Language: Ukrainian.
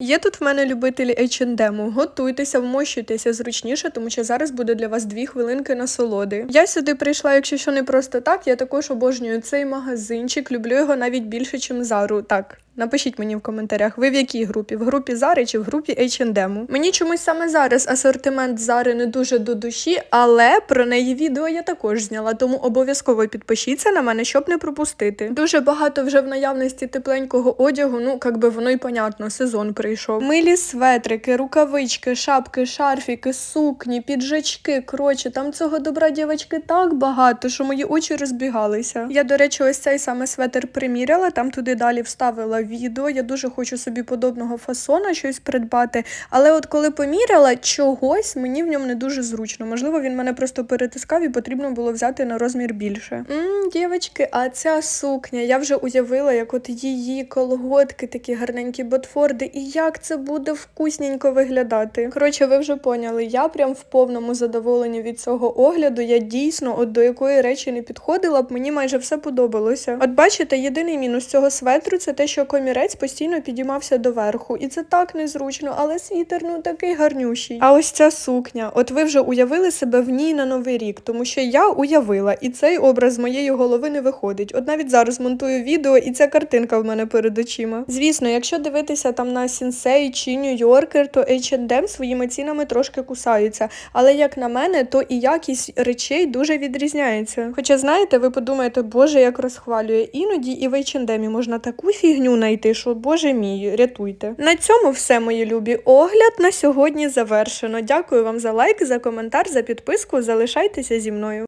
Є тут в мене любителі H&M. Готуйтеся, вмощуйтеся зручніше, тому що зараз буде для вас дві хвилинки насолоди. Я сюди прийшла, якщо що не просто так. Я також обожнюю цей магазинчик. Люблю його навіть більше, ніж Зару. Так. Напишіть мені в коментарях, ви в якій групі? В групі Зари чи в групі H&M? Мені чомусь саме зараз асортимент Зари не дуже до душі, але про неї відео я також зняла, тому обов'язково підпишіться на мене, щоб не пропустити. Дуже багато вже в наявності тепленького одягу, ну як би воно й понятно, сезон прийшов. Милі светрики, рукавички, шапки, шарфіки, сукні, піджачки. Коротше, там цього добра дівчатки так багато, що мої очі розбігалися. Я, до речі, ось цей саме светр приміряла, там туди далі вставила відео. Я дуже хочу собі подобного фасона щось придбати. Але от коли поміряла, чогось мені в ньому не дуже зручно. Можливо, він мене просто перетискав і потрібно було взяти на розмір більше. Мм, дівчатки, а ця сукня, я вже уявила, як от її колготки, такі гарненькі ботфорди, і як це буде вкусненько виглядати. Коротше, ви вже поняли, я прям в повному задоволенні від цього огляду. Я дійсно от до якої речі не підходила б, мені майже все подобалося. От бачите, єдиний мінус цього светру це те, що комірець постійно підіймався доверху, і це так незручно, але світер ну такий гарнющий. А ось ця сукня, от ви вже уявили себе в ній на новий рік, тому що я уявила, і цей образ з моєї голови не виходить. От навіть зараз монтую відео, і ця картинка в мене перед очима. Звісно, якщо дивитися там на Сінсей чи Нью-Йоркер, то H&M своїми цінами трошки кусаються. Але як на мене, то і якість речей дуже відрізняється. Хоча, знаєте, ви подумаєте, боже, як розхвалює. Іноді і в H&M можна таку фігню знайти, що боже мій, рятуйте. На цьому все, мої любі. Огляд на сьогодні завершено. Дякую вам за лайк, за коментар, за підписку. Залишайтеся зі мною.